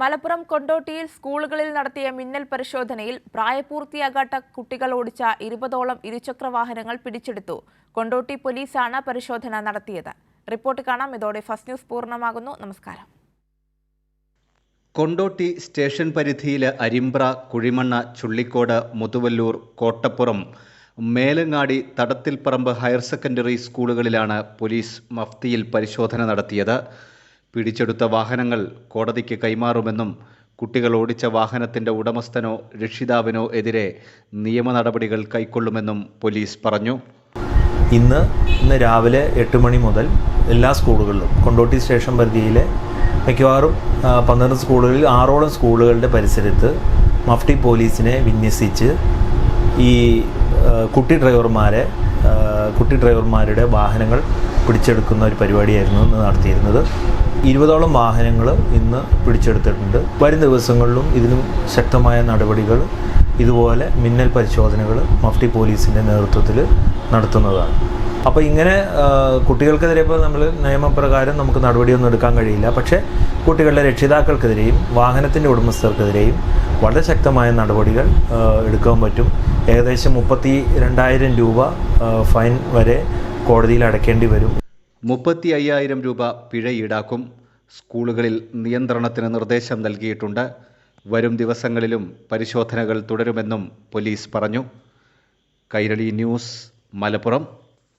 മലപ്പുറം കൊണ്ടോട്ടിയിൽ സ്കൂളുകളിൽ നടത്തിയ മിന്നൽ പരിശോധനയിൽ പ്രായപൂർത്തിയാകാത്ത കുട്ടികൾ ഓടിച്ച ഇരുപതോളം ഇരുചക്ര വാഹനങ്ങൾ പിടിച്ചെടുത്തു. കൊണ്ടോട്ടി പോലീസാണ് പരിശോധന നടത്തിയത്. റിപ്പോർട്ട് കാണാം. ഇതോടെ ഫസ്റ്റ് ന്യൂസ് പൂർണമാകുന്നു. നമസ്കാരം. കൊണ്ടോട്ടി സ്റ്റേഷൻ പരിധിയിലെ അരിമ്പ്ര കുഴിമണ്ണ ചുള്ളിക്കോട് മുതുവല്ലൂർ കോട്ടപ്പുറം മേലങ്ങാടി തടത്തിൽപ്പറമ്പ് ഹയർ സെക്കൻഡറി സ്കൂളുകളിലാണ് പോലീസ് മഫ്തിയിൽ പരിശോധന നടത്തിയത്. പിടിച്ചെടുത്ത വാഹനങ്ങൾ കോടതിക്ക് കൈമാറുമെന്നും കുട്ടികൾ ഓടിച്ച വാഹനത്തിന്റെ ഉടമസ്ഥനോ രക്ഷിതാവിനോ എതിരെ നിയമ നടപടികൾ കൈക്കൊള്ളുമെന്നും പോലീസ് പറഞ്ഞു. ഇന്ന് ഇന്ന് രാവിലെ എട്ട് മണി മുതൽ എല്ലാ സ്കൂളുകളിലും കൊണ്ടോട്ടി സ്റ്റേഷൻ പരിധിയിലെ മിക്കവാറും പന്ത്രണ്ട് സ്കൂളുകളിൽ ആറോളം സ്കൂളുകളുടെ പരിസരത്ത് മഫ്റ്റി പോലീസിനെ വിന്യസിച്ച് ഈ കുട്ടി ഡ്രൈവർമാരെ കുട്ടി ഡ്രൈവർമാരുടെ വാഹനങ്ങൾ പിടിച്ചെടുക്കുന്ന ഒരു പരിപാടിയായിരുന്നു ഇന്ന് നടത്തിയിരുന്നത്. ഇരുപതോളം വാഹനങ്ങൾ ഇന്ന് പിടിച്ചെടുത്തിട്ടുണ്ട്. വരും ദിവസങ്ങളിലും ഇതിനും ശക്തമായ നടപടികൾ ഇതുപോലെ മിന്നൽ പരിശോധനകൾ മഫ്റ്റി പോലീസിന്റെ നേതൃത്വത്തിൽ നടത്തുന്നതാണ്. അപ്പോൾ ഇങ്ങനെ കുട്ടികൾക്കെതിരെ ഇപ്പോൾ നമ്മൾ നിയമപ്രകാരം നമുക്ക് നടപടിയൊന്നും എടുക്കാൻ കഴിയില്ല. പക്ഷേ കുട്ടികളുടെ രക്ഷിതാക്കൾക്കെതിരെയും വാഹനത്തിന്റെ ഉടമസ്ഥർക്കെതിരെയും വളരെ ശക്തമായ നടപടികൾ എടുക്കാൻ പറ്റും. ഏകദേശം മുപ്പത്തി രണ്ടായിരം രൂപ ഫൈൻ വരെ കോടതിയിൽ അടയ്ക്കേണ്ടി വരും. മുപ്പത്തി അയ്യായിരം രൂപ പിഴ ഈടാക്കും. സ്കൂളുകളിൽ നിയന്ത്രണത്തിന് നിർദ്ദേശം നൽകിയിട്ടുണ്ട്. വരും ദിവസങ്ങളിലും പരിശോധനകൾ തുടരുമെന്നും പോലീസ് പറഞ്ഞു. കൈരളി ന്യൂസ് മലപ്പുറം.